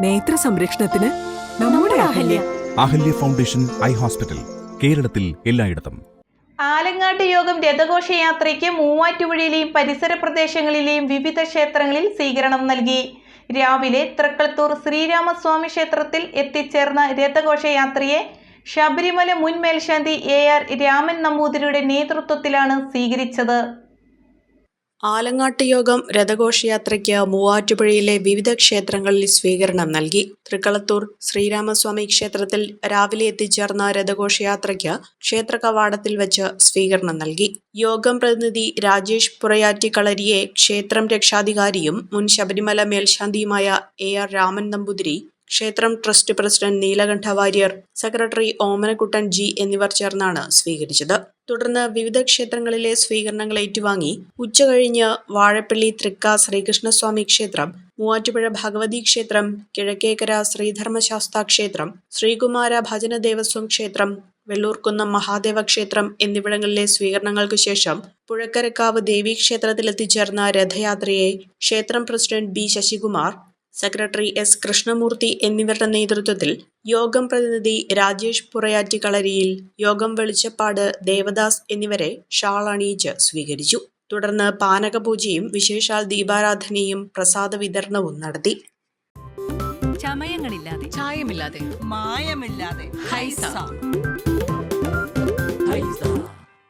നേത്ര സംരക്ഷണത്തിന് നമ്മുടെ Ahalya. Ahalya. Foundation eye hospital കേരളത്തിൽ എല്ലായിടത്തും. ആലങ്ങാട്ട് യോഗം രഥഘോഷയാത്രയ്ക്ക് മൂവാറ്റുപുഴയിലെയും പരിസര പ്രദേശങ്ങളിലെയും വിവിധ ക്ഷേത്രങ്ങളിൽ സ്വീകരണം നൽകി. രാവിലെ തൃക്കളത്തൂർ ശ്രീരാമസ്വാമി ക്ഷേത്രത്തിൽ എത്തിച്ചേർന്ന രഥഘോഷയാത്രയെ ശബരിമല മുൻ മേൽശാന്തി എ ആർ രാമൻ നമ്പൂതിരിയുടെ നേതൃത്വത്തിലാണ് സ്വീകരിച്ചത്. ആലങ്ങാട്ട് യോഗം രഥഘോഷയാത്രയ്ക്ക് മൂവാറ്റുപുഴയിലെ വിവിധ ക്ഷേത്രങ്ങളിൽ സ്വീകരണം നൽകി. തൃക്കളത്തൂർ ശ്രീരാമസ്വാമി ക്ഷേത്രത്തിൽ രാവിലെ എത്തിച്ചേർന്ന രഥഘോഷയാത്രയ്ക്ക് ക്ഷേത്ര കവാടത്തിൽ വെച്ച് സ്വീകരണം നൽകി. യോഗം പ്രതിനിധി രാജേഷ് പുറയാറ്റിക്കളരിയെ ക്ഷേത്രം രക്ഷാധികാരിയും മുൻ ശബരിമല മേൽശാന്തിയുമായ എ ആർ രാമൻ നമ്പൂതിരി ക്ഷേത്രം trust president Neelakanta Warrier secretary Omanakuttan G എന്നിവർ ചേർന്നാണ് സ്വീകരിച്ചത്. തുടർന്ന് വിവിധ ക്ഷേത്രങ്ങളിലെ സ്വീകരണങ്ങൾ ഏറ്റുവാങ്ങി. ഉച്ചകഴിഞ്ഞ് വാഴപ്പള്ളി തൃക്ക ശ്രീകൃഷ്ണസ്വാമി ക്ഷേത്രം മൂവാറ്റുപുഴ ഭഗവതി ക്ഷേത്രം കിഴക്കേക്കര ശ്രീധർമ്മശാസ്ത ക്ഷേത്രം ശ്രീകുമാര ഭജന ദേവസ്വം ക്ഷേത്രം വെള്ളൂർക്കുന്നം മഹാദേവ ക്ഷേത്രം എന്നിവിടങ്ങളിലെ സ്വീകരണങ്ങൾക്ക് ശേഷം പുഴക്കരക്കാവ് ദേവീക്ഷേത്രത്തിൽ എത്തിച്ചേർന്ന രഥയാത്രയെ ക്ഷേത്രം president B Sasikumar secretary S Krishnamoorthy എന്നിവരുടെ നേതൃത്വത്തിൽ യോഗം പ്രതിനിധി രാജേഷ് പുറയാറ്റ് കളരിയിൽ യോഗം വെളിച്ചപ്പാട് ദേവദാസ് എന്നിവരെ ഷാൾ അണിയിച്ച് സ്വീകരിച്ചു. തുടർന്ന് പാനകപൂജയും വിശേഷാൽ ദീപാരാധനയും പ്രസാദ വിതരണവും നടത്തി. ചമയങ്ങളില്ലാതെ ചായമില്ലാതെ മായമില്ലാതെ